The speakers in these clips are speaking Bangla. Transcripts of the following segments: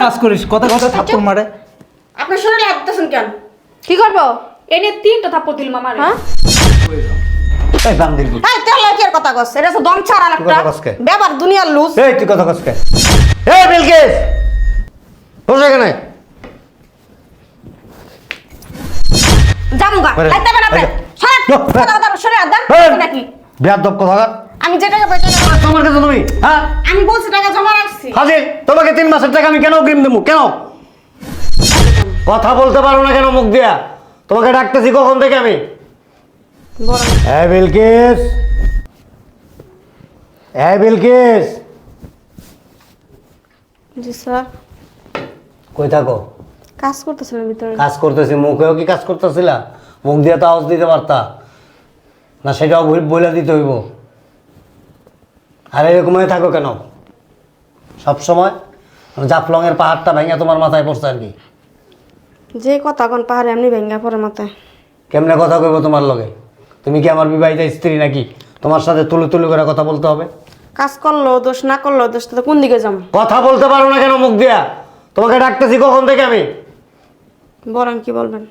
কাজ করিস কথা কথা থাপ্পড় মারে। আপনার শরীরে হাত দিতেছেন কেন? কি করব? এ নিয়ে তিনটা থাপ্পড় দিলাম আমার হ্যাঁ? এই বান্দির কি কথা কস এটা তো দম ছাড়া একটা কস কে? ব্যাপার দুনিয়ার লুজ। এই তুই কথা কসকে এই বিলকিস বসে কেন জামুগা লাইতে এই, আমি যে টাকা পয়সা তোমার কাছে তুমি হ্যাঁ? আমি বলছি টাকা জমা রাখছি হাজির তোমাকে তিন মাসের টাকা আমি কেন অগ্রিম দেবো? কেন? কথা বলতে পারো না কেন মুখ দিয়া? তোমাকে ডাকতেছি কখন থেকে আমি? বড় হ্যাঁ বিলকিস। হ্যাঁ বিলকিস। জি স্যার। কই থাকো? কাজ করতেছিলাম ভিতরে। কাজ করতেছি মুখেও কি কাজ করতেছিলা? মুখ দিয়ে তো আওয়াজ দিতে পারতা। না সেটাও বলে দিতে হইব। আর এরকম হয়ে থাকো কেন? সব সময় জাফলংয়ের পাহাড়টা ভেঙে তোমার মাথায় পড়ছে আর কি? যে কথা কোন পাহাড়ে এমনি ভেঙ্গা পড়ে মাথায়। কেমনে কথা কইব তোমার লগে? তুমি কি আমার বিবাহিত স্ত্রী নাকি? তোমার সাথে তুলে তুলে করে কথা বলতে হবে। কাজ করল দোষ না করল দোষ তো কোন দিকে যাব? কথা বলতে পারো না কেন মুখ দিয়া? তোমাকে ডাকতেছি কখন থেকে আমি? বলেন কি বলবেন?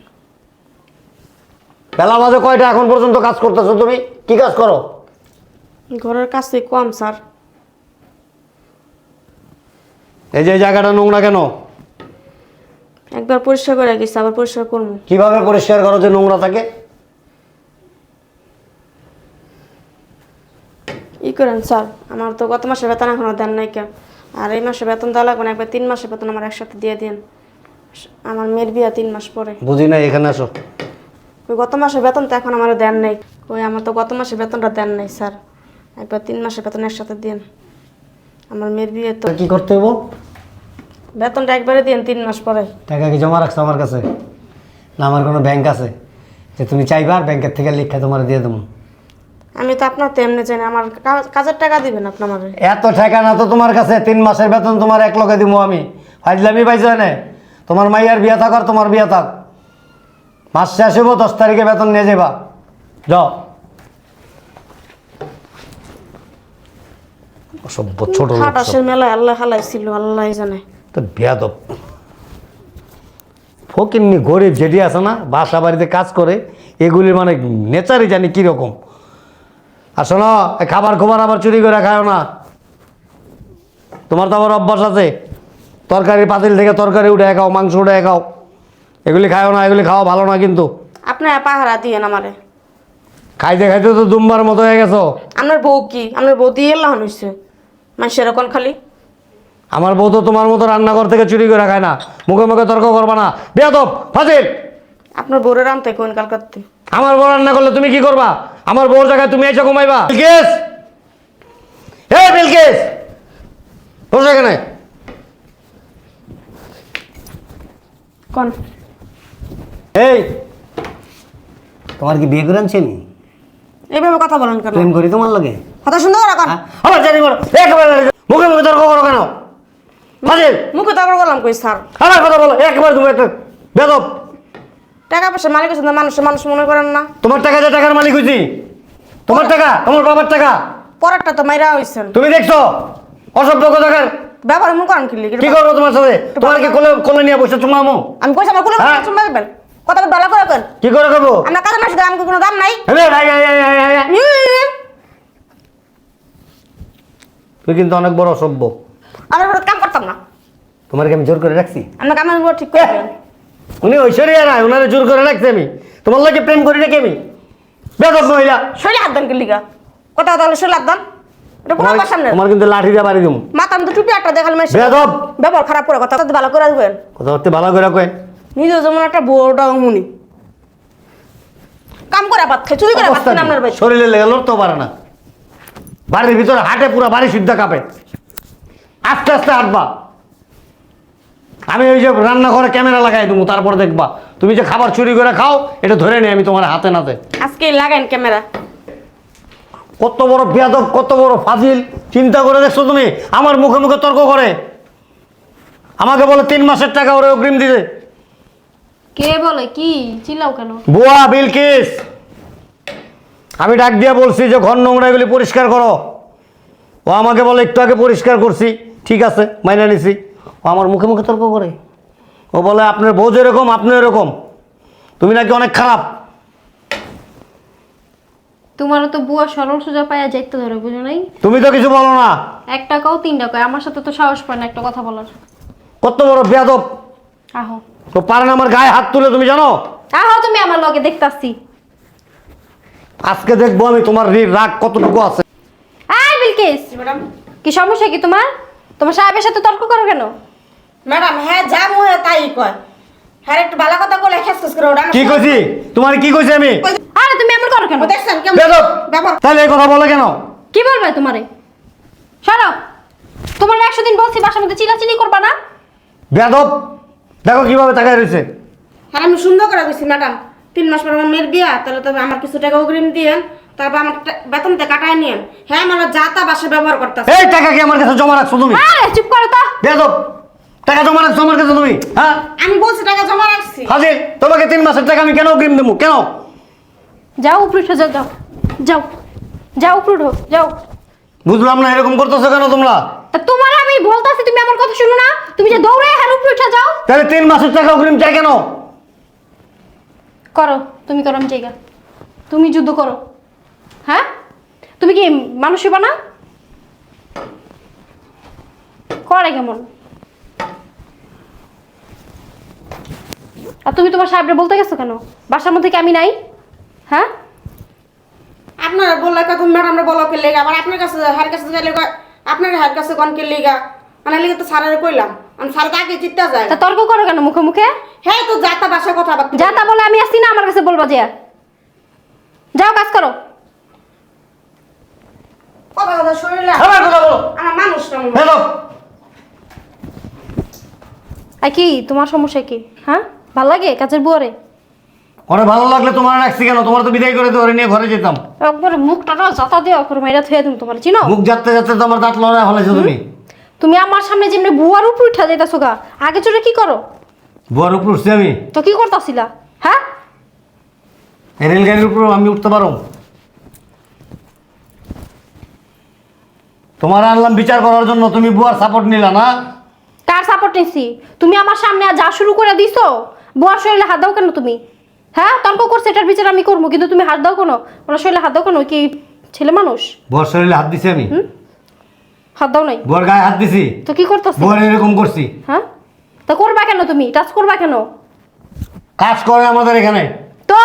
বেলা মাঝে কয়টা এখন পর্যন্ত কাজ করতেছো তুমি? কি কাজ করো? ঘরের কাছে কম স্যার। এই যে জায়গাটা নোংরা কেন? একবার পরিষ্কার করে গেছি আবার পরিষ্কার করব। কীভাবে পরিষ্কার করো যে নোংরা থাকে? ই করেন স্যার আমার তো গত মাসে বেতন এখনও দেন নাই কেন আর এই মাসে বেতন দেওয়া লাগবে না একবার তিন মাসে বেতন আমার একসাথে দিয়ে দিন। আমার মেয়ের বিয়া তিন মাস পরে। বুঝি না এখানে আসো। ওই গত মাসে বেতন তো এখন আমার দেন নাই। ওই আমার তো গত মাসে বেতনটা দেন নাই স্যার। একবার তিন মাসে বেতন একসাথে দিন। আমার মেয়ের বিয়ে তো। কি করতে হব বেতনটা একবারে দিন তিন মাস পরে। টাকা কি জমা রাখছো আমার কাছে? না আমার কোনো ব্যাংক আছে। যে তুমি চাইবা আর ব্যাংকের থেকে লিখে তোমার দিয়ে দেবো। আমি তো আপনার তো এমনি চাই না আমার কাজের টাকা দিবেন আপনি আমার এত টাকা না তো তোমার কাছে তিন মাসের বেতন তোমার এক লগে দিব আমি। ফাইজলামি পাইছো না তোমার মাইয়ার বিয়া থাক আর তোমার বিয়া থাক। মাস শেষ হব দশ তারিখে বেতন নিয়ে যাবা যাও। অসভ্য ছোট খাটাসের আল্লাহ হালাইছিল আল্লাহ জানে। তো বেয়াদব। ফকিন্নি গরিব যেটি আছে না বাসা বাড়িতে কাজ করে এগুলির মানে নেচারই জানি কীরকম। আর শোনো খাবার খোবার আবার চুরি করে খাও না। তোমার তো আবার অভ্যাস আছে তরকারি পাতিল থেকে তরকারি উঠে খাও মাংস উঠে খাও। এগুলি খাও না এগুলি খাওয়া ভালো না কিন্তু। আপনি পাহারা দিয়েন আমারে। খাইতে খাইতে তো দুমবার মতো হয়ে গেছো। আপনার বউ কি? আপনার বউ দিয়ে এলাম হয়েছে মানুষের এখন খালি। আমার বউ তো তোমার মতো রান্নাঘর থেকে চুরি করে খায় না। মুখে মুখে তর্ক করবা না। বেয়াদব ফাজিল। আপনার বউরে রামতে কোন কালকাতে আমার বউ রান্না করলে তুমি কি করবা? আমার বউর জায়গায় তুমি এসে ঘুমাইবা। বিলকেস! হে বিলকেস! বসে এখানে। কোন? এই। তোমার কি বিয়ে করে আনছেনি? এইভাবে কথা বলেন কেন? প্রেম করি তোমার লাগে? কথা সুন্দর রাখান হ্যাঁ? আবার জানি বলো একবারে মুখে মুখে তর্ক করো কেন? ফাজিল। মুখে তারপর বললাম কই স্যার? আমার কথা বলো একবার তুমি একটা বেদব। টাকা পয়সা মালিক আছে মানুষের মানুষ মনে করেন না। তোমার টাকা যে টাকার মালিক হইছি তোমার টাকা তোমার বাবার টাকা? পরেরটা তো মাইরা হয়েছেন। তুমি দেখছ অসভ্য কথাকার ব্যবহার মনে করেন কি লিখে? কি করব তোমার সাথে? তোমার কি কোলে কোলে নিয়ে বসে চুমামো আমি কইছি আমার কোনো হ্যাঁ? শুনতে দেবেন। কথা ভালো করে কেন কি করে করব? আপনার কাজের মাসে আমাকে কোনো দাম নাই এই, এই, এই, এই, এই, এই, এই। তুই কিন্তু অনেক বড় অসভ্য। আমার কোনো কাম করতাম না। তোমার কি আমি জোর করে রাখছি? আপনার কামের উপর ঠিক করে উনি ঐশ্বরিয়া না ওনারে জোর করে রাখছি আমি। তোমার লাগে প্রেম করি নাকি আমি? বেদব মহিলা। শরীরে হাত দেন কি লিগা? কথা কথা হলে শরীরে হাত দেন। তোমার- আমার কিন্তু লাঠি দিয়ে বাড়ি দিব মাথা আমি তো টুপি একটা দেখাল মাসে বেদব! ব্যবহার খারাপ করে কথা ভালো করে কথা ভালো করে কয়। নিজে যেমন একটা বড়টা মুনি কাম করে চুরি করে? আপনার ভাই শরীরে লেগে লড়তেও পারে না। বাড়ির ভিতরে হাটে পুরো বাড়ি সিদ্ধা কাঁপে। আস্তে আস্তে হাঁটবা। আমি ওই যে রান্না করে ক্যামেরা লাগাই দেবো তারপর দেখবা। তুমি যে খাবার চুরি করে খাও এটা ধরে নিই আমি তোমার হাতে নাতে। আজকে লাগাইন ক্যামেরা। কত বড় বেয়াদব কত বড় ফাজিল। চিন্তা করে দেখছ তুমি? আমার মুখে মুখে তর্ক করে। আমাকে বলে তিন মাসের টাকা ওরে অগ্রিম দিতে কে বলে? কি? চিল্লাও কেন? বুয়া বিলকিস! আমি ডাক দিয়া বলছি যে ঘর নোংরা এগুলি পরিষ্কার করো। ও আমাকে বলে একটু আগে পরিষ্কার করছি ঠিক আছে মাইনা নিছি। ও আমার মুখে মুখে তর্ক করে। ও বলে আপনার বউ যেরকম আপনি এরকম। তুমি নাকি অনেক খারাপ। তোমারও তো বুয়া সরল সোজা পায়া যাইতে ধরে বুঝো নাই? তুমি তো কিছু বলো না। এক টাকাও তিন টাকা আমার সাথে তো সাহস পায় না একটা কথা বলার। কত বড় বেয়াদব। আহো। তো পারেন আমার গায়ে হাত তুলে তুমি জানো? আহো তুমি আমার লগে দেখতাছি। আজকে দেখব আমি তোমার রাগ কতটুকু আছে। আই বিলকিস! ম্যাডাম। কি সমস্যা কি তোমার? তোমার সাহেবের সাথে তর্ক করো কেন? ম্যাডাম হ্যাঁ যা মুহে তাই কয়। হ্যাঁ একটু ভালো কথা বলে খেস খেস করে ওটা কি কইছি? তোমার কি কইছি আমি? আরে তুমি এমন করো কেন? দেখছেন কেমন বেয়াদব ব্যবহার তাহলে এই কথা বলে কেন? কি বলবে তোমারে? সরো। তোমার একশো দিন বলছি বাসার মধ্যে চিলাচিলি করবা না? বেয়াদব দেখো কীভাবে তাকায় রয়েছে। হ্যাঁ আমি সুন্দর করে গেছি ম্যাডাম। তিন মাস পর আমার মেয়ের বিয়া তাহলে তবে আমার কিছু টাকা অগ্রিম দিয়েন তারপর আমার বেতনতে কাটায় নিয়েন হ্যাঁ আমার যা তা বাসা ব্যবহার করতেছে। এই টাকা কি আমার কাছে জমা রাখছো তুমি? আরে চুপ করো তো। বেয়াদব টাকা জমা রাখছো আমার কাছে তুমি হ্যাঁ? আমি বলছি টাকা জমা রাখছি। হাজির তোমাকে তিন মাসের টাকা আমি কেন অগ্রিম দেবো? কেন? যাও উপরে যাও যাও। যাও যাও উপরে যাও। বুঝলাম না এরকম করতেছো কেন তোমরা? তা তোমার আমি বলতাছি তুমি আমার কথা শুনো না। তুমি যে দৌড়ে হার উপরে উঠে যাও। তাহলে তিন মাসের টাকা অগ্রিম চাই কেন? করো, তুমি করো, আমি জায়গা তুমি যুদ্ধ করো। হ্যাঁ? তুমি কি মানুষ হইবা না? করে কেমন আর তুমি তোমার সাহেবরে বলতে গেছো কেন? বাসার মধ্যে কি আমি নাই? হ্যাঁ? আপনারা বললে কথা ম্যাডামরা বলো কে লেগা? আবার আপনার কাছে হার কাছে আপনার হার কাছে কোন কে লেগা? মানে লেগে তো সারারে কইলাম। আমি স্যার আগে চিত্তা যায় তা তর্ক করো কেন মুখে মুখে হ্যাঁ তো যা তা বাসা কথা বার্তা যা বলে আমি আসছি না আমার কাছে বলবা যে। যাও কাজ করো। কথা কথা শরীরে আবার কথা বলো। আমার মানুষ না আর কি তোমার সমস্যা কি? হ্যাঁ? ভালো লাগে কাজের বুয়ারে? ওরে ভালো লাগলে তোমার রাখছি কেন? তোমার তো বিদায় করে তো ওরে নিয়ে ঘরে যেতাম। একবার মুখটা না যাতা দেওয়া করে মাইরা থুয়ে তুমি তোমার চিনো? মুখ যাতে যাতে তোমার দাঁত লড়াই হলেছো তুমি। তুমি আমার সামনে যেমনি বুয়ার উপর উঠা যাইতাছো গা আগে চলে কি করো? বুয়ার উপর উঠছি আমি। তো কি করতাছিলা? হ্যাঁ? এই রেলগাড়ির উপর আমি উঠতে পারো তোমার আনলাম বিচার করার জন্য তুমি বুয়ার সাপোর্ট নিলা না? কার সাপোর্ট নিছি? তুমি আমার সামনে আর যা শুরু করে দিছো বুয়ার শরীরে হাত দাও কেন তুমি? হ্যাঁ তর্ক করছে এটার বিচার আমি করব কিন্তু তুমি হাত দাও কেন? ওনার শরীরে হাত দাও কেন? কি ছেলে মানুষ? বুয়ার শরীরে হাত দিছি আমি। হাত দাও নাই? গায়ে হাত দিছি। তো কি করতেছি? এরকম করছি। হ্যাঁ? তা করবা কেন তুমি? টাচ করবা কেন? কাজ করে আমাদের এখানে। তো?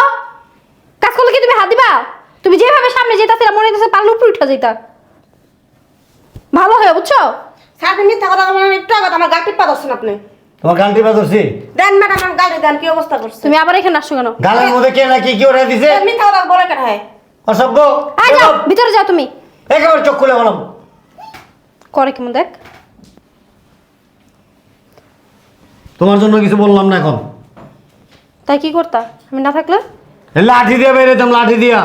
কাজ করলে কি তুমি হাত দিবা? তুমি যেভাবে সামনে যেতেছিলা মনে হইতেছে পাল্লু উপরে উঠা যেতা ভালো হয় বুঝছ? আপনি মিথ্যা কথা বলেন একটু আগে আমার গাড়ি টিপা ধরছেন আপনি। তোমার টিপা ধরছি। দেন ম্যাডাম আমার দেন কি অবস্থা করছে? তুমি আবার এখানে আসছো কেন? গালের মধ্যে কে না কি কি ওরা দিছে? মিথ্যা কথা বলে কেন হয়? অসভ্য। আয় যাও ভিতরে যাও তুমি। একেবারে চোখ খুলে বলো। করে কেমন দেখ? তোমার জন্য কিছু বললাম না এখন। তাই কি করতা? আমি না থাকলে? লাঠি দিয়ে বেরোতাম লাঠি দিয়া।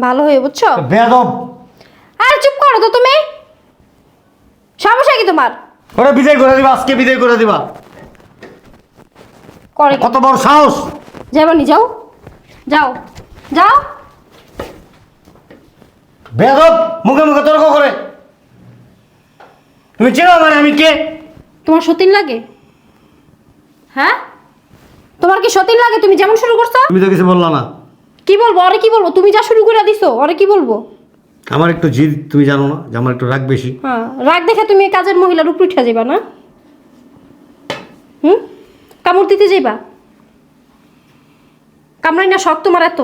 ভালো হয়ে বুঝছ? বেদব আর চুপ করো তো তুমি। সমস্যা কি তোমার? ওরা বিদায় করে দিবা আজকে বিদায় করে দিবা। করে কত বড় সাহস। যাবানি যাও। যাও। যাও। বেদব মুখে মুখে তর্ক করে। তুমি চেনো মানে আমি কে? তোমার সতীন লাগে? হ্যাঁ? তোমার কি সতীন লাগে? তুমি যেমন শুরু করছ? তুমি তো কিছু বললা না। কি বলব? আরে কি বলব? তুমি যা শুরু করে দিছো আরে কি বলব? আমার একটু জিদ তুমি জানো না যে আমার একটু রাগ বেশি। হ্যাঁ রাগ দেখে তুমি এই কাজের মহিলার উপর উঠে যাবা না? হুম? কামড় দিতে যাইবা? কামড়াই না শখ তোমার এত।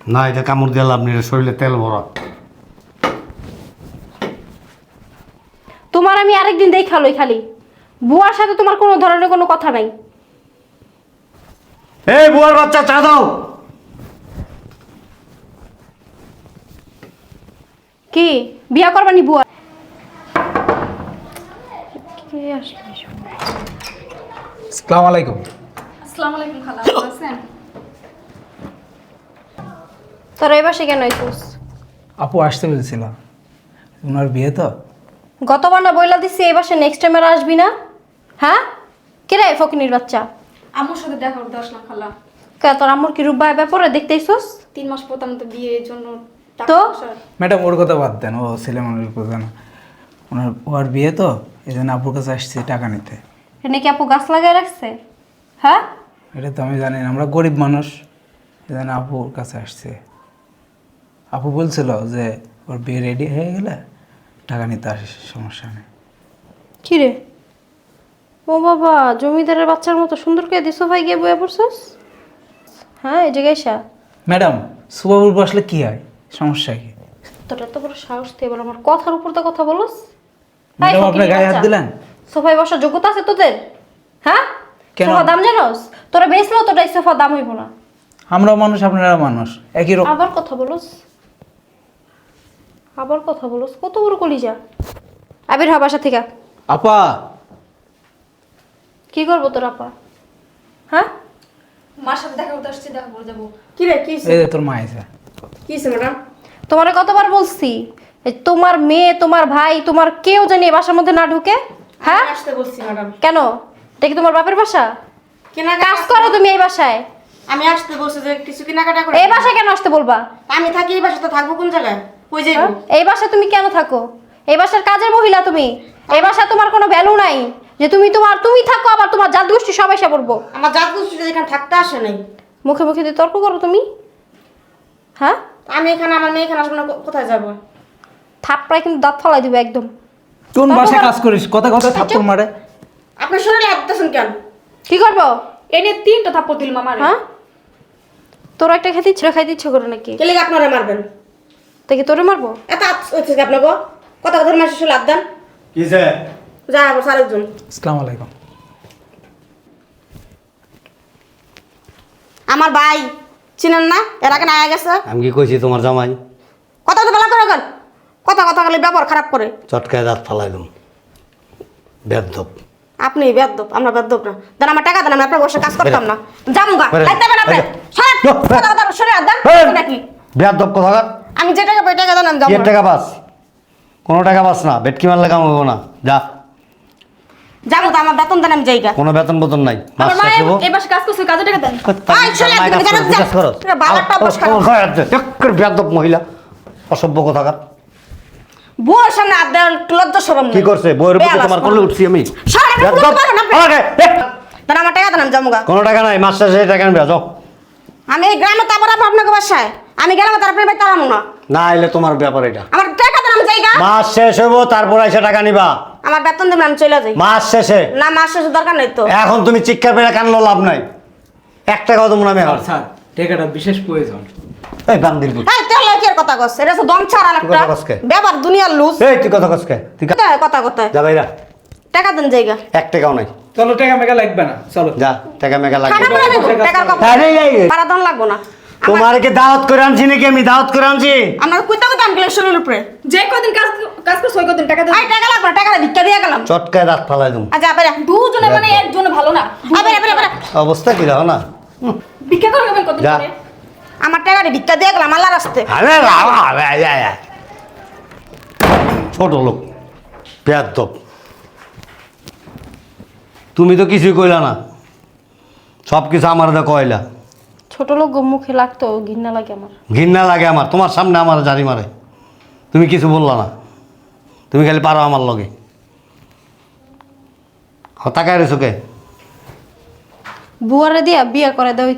না এটা কামড় দিয়ে লাভ নেই শরীরে তেল ভরা তোমার আমি আরেকদিন দেখালোই খালি। বুয়ার সাথে তোমার কোনো ধরনের কোনো কথা নাই। এই বুয়ার বাচ্চা চা দাও। কি? বিয়া করবানি বুয়া? কে আসলো এসব? আসসালামু আলাইকুম। খালা আছেন? তোর এবার সে কেন আইসুস? আপু আসতে বলছিল ওনার বিয়ে তো? গতবার না বইলা দিছি এবার সে নেক্সট টাইম আর আসবি না। হ্যাঁ? কে রে ফকিনির বাচ্চা? আম্মুর সাথে দেখা করতে আসলাম খালা। কে তোর আম্মুর কি রূপবা ব্যাপারে দেখতে আইসুস তিন মাস পর তো বিয়ের জন্য টাকা তো? পয়সা- ম্যাডাম ওর কথা বাদ দেন ও ছেলে মানুষ বোঝে না। ওনার ওর বিয়ে তো এই জন্য আপুর কাছে আসছে টাকা নিতে। এনে কি আপু গাছ লাগাই রাখছে? হ্যাঁ? এটা তো আমি জানি না আমরা গরিব মানুষ এই জন্য আপুর কাছে আসছে। আপু বলছিল যে ওর বিয়ে রেডি হয়ে গেলে টাকা নিতে আসিস সমস্যা নেই। কি রে? ও বাবা জমিদারের বাচ্চার মতো সুন্দর করে দিছো ভাই গিয়ে বয়ে পড়ছস? হ্যাঁ এই জায়গায় এসা ম্যাডাম সুবাবুর বসলে কি হয়? সমস্যা কি? তোর এত বড় সাহস তুই এবার আমার কথার উপর তো কথা বলস? ম্যাডাম আপনার গায়ে হাত দিলেন? সোফায় বসার যোগ্যতা আছে তোদের? হ্যাঁ? কেন? সোফা দাম জানোস? তোরা বেচলেও এই সোফা দাম হইব না। আমরাও মানুষ আপনারা মানুষ। একই রকম। আবার কথা বলস? আবার কথা বলস কত বড় কলিজা? আবির হা বাসা থেকে। আপা! কি করব তোর আপা? হ্যাঁ? মার সাথে দেখা করতে আসছি দেখা করে যাব। কি রে কি এই যে তোর মা এসে কি হইছে ম্যাডাম? তোমারে কতবার বলছি এই তোমার মেয়ে তোমার ভাই তোমার কেউ জানি এই বাসার মধ্যে না ঢুকে হ্যাঁ? আসতে বলছি ম্যাডাম। কেন? এটা কি তোমার বাপের বাসা? কেনাকাটা কাজ করো তুমি এই বাসায়। আমি আসতে বলছি যে কিছু কেনাকাটা করে এই বাসায় কেন আসতে বলবা? আমি থাকি এই বাসাতে থাকব কোন জায়গায়? কই যাইবো? হ্যাঁ? এই বাসায় তুমি কেন থাকো? এই বাসার কাজের মহিলা তুমি। এই বাসায় তোমার কোনো ভ্যালু নাই। যে তুমি তোমার তুমি থাকো আবার তোমার জাত গোষ্ঠী সবাই এসে পড়ব। আমার জাত গোষ্ঠীটা এখানে থাকতে আসে নাই। মুখে মুখে দিয়ে তর্ক করো তুমি। হ্যাঁ? আমি এখানে আমার মেয়ে এখানে আসব না কোথায় যাব? থাপড়ায় কিন্তু দাঁত ফালাই দিবে একদম। কোন বাসায় কাজ করিস? কথা কথা থাপ্পড় মারে। আপনি শরীরে হাত কেন? কি করব? এনে তিনটা থাপ্পড় দিল মামার। হ্যাঁ? তোর একটা খাইতে ইচ্ছে খাইতে ইচ্ছে করে নাকি? কে লেগে আপনারা মারবেন? দেখি তোরে মারবো? এত হচ্ছে কি আপনাকে কথা কথা মাসে শরীরে হাত দেন। কিসে যা? আবার স্যার একজন। আসসালামু আলাইকুম। আমার ভাই চিনেন না? এর আগে না আয়া গেছে। আমি কি কইছি তোমার জামাই? কথা তো বেলা করে কেন কথা কথা বলে ব্যবহার খারাপ করে। চটকায় দাঁত ফালাই দম বেদব। আপনি বেদ্যপ আমরা বেদ্যপ না। দেন আমার টাকা দেন আমি আপনার বসে কাজ করতাম না। জামুগা। খাইতে পারেন আপনি? বেরে। সরেন। যো, কথা কথা শরীরে হাত দেন। নাকি? বেদব কোথাকার আমি যে টাকা পাই টাকা দেন আমি কি যাব টাকা পাস? কোনো টাকা পাস না। বেটকি মারলে কাম হব না। যা। যাব তো আমার বেতন দেন আমি জায়গা কোনো বেতন বেতন নাই। মাস আমার মা শেষ হব এই কাজ করছে কাজে টাকা দেন। আয়, চলে তুমি কেন যাও? তোরা খারাপ। বেদব মহিলা। অসভ্য কোথাকার। বুয়ার সামনে হাত দেওয়ার একটু লজ্জা সরম কি নেই। করছে? বইয়ের উপর বেয়ালাস তোমার করো। করলে উঠছি আমি। বেয়াদব। না আপনি? আমাকে, দেন আমার টাকা দেন আমি যাব কোনো টাকা নাই মাস শেষে টাকা আনবে যাও। আমি এই গ্রামে তো আবার আপনাকে বাসায়। আমি গেলাম তার আপনার বাড়িতে আরামো না। না এলে তোমার ব্যাপার এটা। আমার টাকা দেন আমি জায়গা। মাস শেষ হইবো তারপর এসে টাকা নিবা। আমার বেতন দেবেন আমি চলে যাই। মাস শেষে? না মাস শেষে দরকার নেই তো। এখন তুমি চিৎকার পেরে কানলো লাভ নাই? এক টাকাও তোমরা আমি স্যার স্যার টাকাটা বিশেষ প্রয়োজন। এই বান্দির। এই তেল কি আর কথা কস? এটা তো দম ছাড়া একটা কথা? ব্যাপার দুনিয়ার লুজ। এই তুই কথা কসকে তুই কথা কোথায় যা বাইরা। টাকা দেন জায়গা। এক টাকাও নাই। চলো টাকা মেকা লাগবে না। চলো। যা টাকা মেকা লাগবে। কথা দাম লাগবো না। তোমার কি দাওয়াত করে আনছি নাকি? আমি দাওয়াত করে আনছি। আমার কুইতে আমি গেলে শরীরের উপরে? যে কদিন কাজ কাজ করছে ওই কদিন টাকা দেন আই টাকা লাগবে না, টাকা ভিক্ষা দিয়ে গেলাম। চটকায় দাঁত ফালাই দুম আচ্ছা আবার দুজনে মানে একজনে ভালো না। আবার আবার আবার। অবস্থা কি রাও না? ভিক্ষা করে গেবেন কদিন যা। পরে? আমার টাকাটা ভিক্ষা দিয়ে গেলাম আল্লাহ রাস্তে। আরে বাবা, আরে, আরে। ছোট লোক পেয়াদ্দব তুমি তো কিছুই কইলা না। সব কিছু আমার দা কয়লা। ছোট লোক মুখে লাগতো ঘৃণা লাগে আমার। ঘৃণা লাগে আমার তোমার সামনে আমার জারি মারে। তুমি কিছু বললা না। তুমি খালি পারো আমার লগে। হতাকায় রেছো কে? বুয়ারে দিয়া বিয়া করে দেওয়া